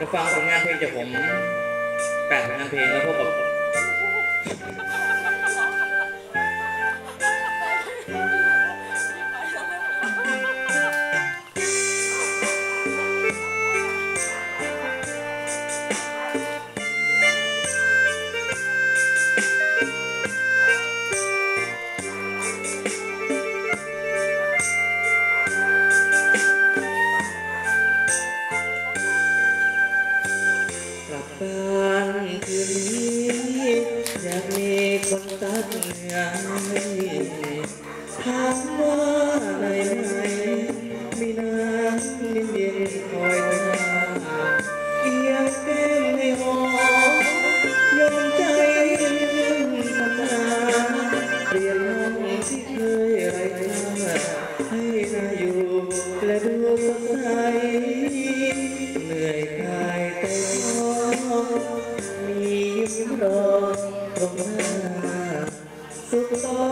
มาฟังผลงานเพลงจากผมแปดผลงานเพลงแล้วพบกับ บ้านคืนนี้อยากมีคนตัดเหงื่อใสุขตอ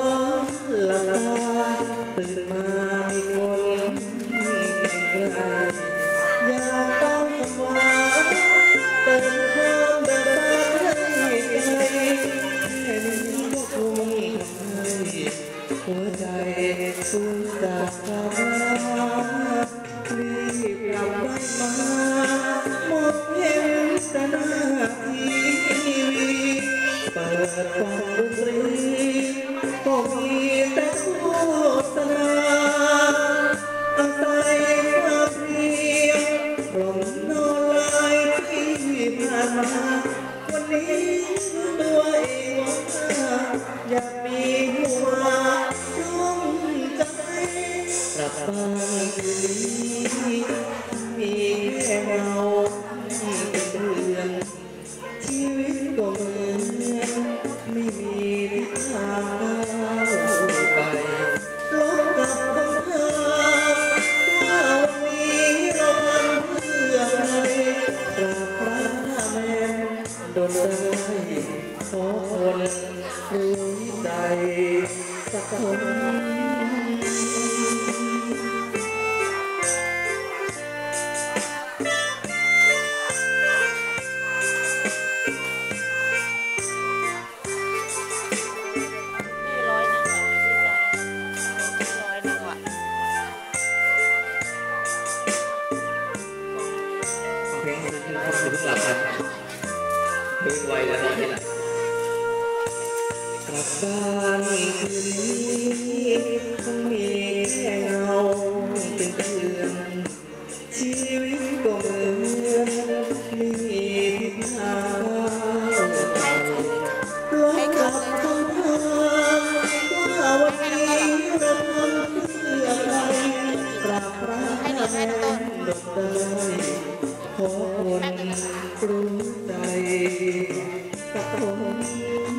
นหลับตาตื่นมามีคนไกลอยากต้องคำ ผ่านมา วันนี้ตัวเองว่าอยากมีหัวร่วงใจกลับบ้าน นรู้ใจสักคนพี่ร้อยหนึ่งว่ะพี่จ๋าพี่ร้อยหนึ่งว่ะเพลงนี้คือความสุขหลับกันเดินไวแล้วนอนนี่แหละ กลับบ้านคืนนี้คงมีแค่เงาเป็นเพื่อนชีวิตก็เหมือนม่มีทิศทางลบกับคำถามว่าวันนี้เราทำเพื่ออะไรกราบพระแม่ดลใจขอคนรู้ใจกับผม